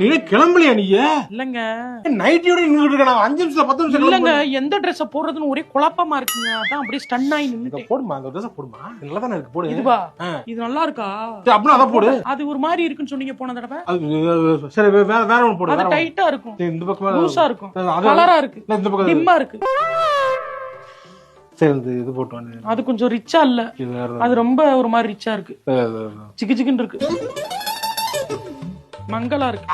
நீ கிளம்பலையா நீ இல்லங்க. நைட்டியோட நின்றுட்டு இருக்க நான் அஞ்சு நிமிஷம் பத்து நிமிஷம் இல்லங்க. எந்த ட்ரெஸ் போடுறதுன்னு ஒரே குழப்பமா இருக்குங்க. அதான் அப்படியே ஸ்டன் ஆகி நின்னுட்டேன். போடுமா? அந்த ட்ரெஸ் போடுமா? நல்லா தானே இருக்கு போடு. இதுவா. இது நல்லா இருக்கா? சரி, அப்படின்னா அதை போடு. அது ஒரு மாதிரி இருக்குன்னு சொன்னீங்க போன தடவை. அது சரி வே- வேற வேற ஒன்று போடு அது. டைட்டா இருக்கும். இந்த பக்கம் லூசா இருக்கும். அது கலரா இருக்கு. இந்த பக்கம் டிம்மா இருக்கு. சரி இந்த இது போட்டு அது கொஞ்சம் ரிச்சா இல்ல. அது ரொம்ப ஒரு மாதிரி ரிச்சா இருக்கு. சிக்கு சிக்குன்னு இருக்கு. மங்களா இருக்கு.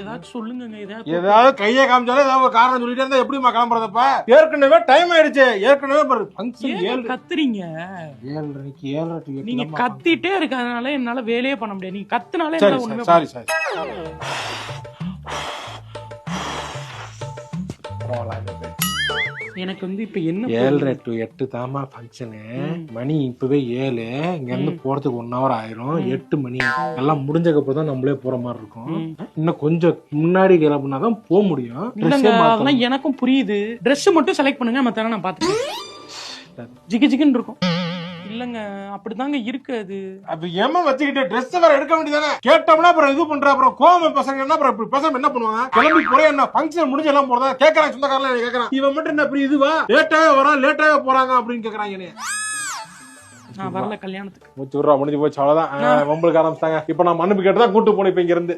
ஏதாச்சும் சொல்லுங்க ஏதாவது ஏதாவது கையை காமிச்சாலும் ஏதாவது ஒரு காரணம் சொல்லிட்டே இருந்தா எப்படிமா கிளம்புறதப்ப? ஏற்கனவே டைம் ஆயிடுச்சு. ஏற்கனவே ஃபங்க்ஷன் ஏழு கத்துறீங்க? ஏழரைக்கு ஏழரை நீங்க. கத்திட்டே இருக்கறதுனால என்னால வேலையே பண்ண முடியாது. நீங்க கத்துனாலே சரி என்னால ஒண்ணுமே சாரி சாரி. bed. எனக்கு வந்து இப்ப என்ன ஏழரை டு எட்டு தாமா ஃபங்க்ஷனு மணி இப்பவே ஏழு. இங்க இருந்து போறதுக்கு ஒன் ஹவர் ஆயிரும். எட்டு மணி. எல்லாம் முடிஞ்சதுக்கு அப்புறம் தான் நம்மளே போற மாதிரி இருக்கும். இன்னும் கொஞ்சம் முன்னாடி கிளம்புனா தான் போக முடியும். அதெல்லாம் எனக்கும் புரியுது. Dress மட்டும் செலக்ட் பண்ணுங்க மத்த நான் பாத்துக்கிறேன் ஜிகு ஜிகுன்னு இருக்கும். இல்லங்க அப்படிதாங்க இருக்கு அது. அப்ப ஏமா வச்சுக்கிட்டு ட்ரெஸ் வேற எடுக்க வேண்டியதானே? கேட்டோம்னா அப்புறம் இது பண்ற அப்புறம் கோவம் பசங்க என்ன அப்புறம் இப்படி பசங்க என்ன பண்ணுவாங்க? கிளம்பி போறேன் என்ன? ஃபங்க்ஷன் முடிஞ்சு எல்லாம் போறதா? கேக்குறாங்க சொந்தக்காரலாம் கேக்குறான். இவன் மட்டும் என்ன இப்படி இதுவா? லேட்டாவே வரான் லேட்டாவே போறாங்க அப்படின்னு கேக்குறாங்க நான் வரல கல்யாணத்துக்கு. மூச்சு விட்றா முடிஞ்சு போச்சு அவ்வளவுதான். உங்களுக்கு ஆரம்பிச்சாங்க இப்ப நான் மன்னிப்பு கேட்டு தான் கூட்டு போனேன் இப்ப இங்க இருந்து.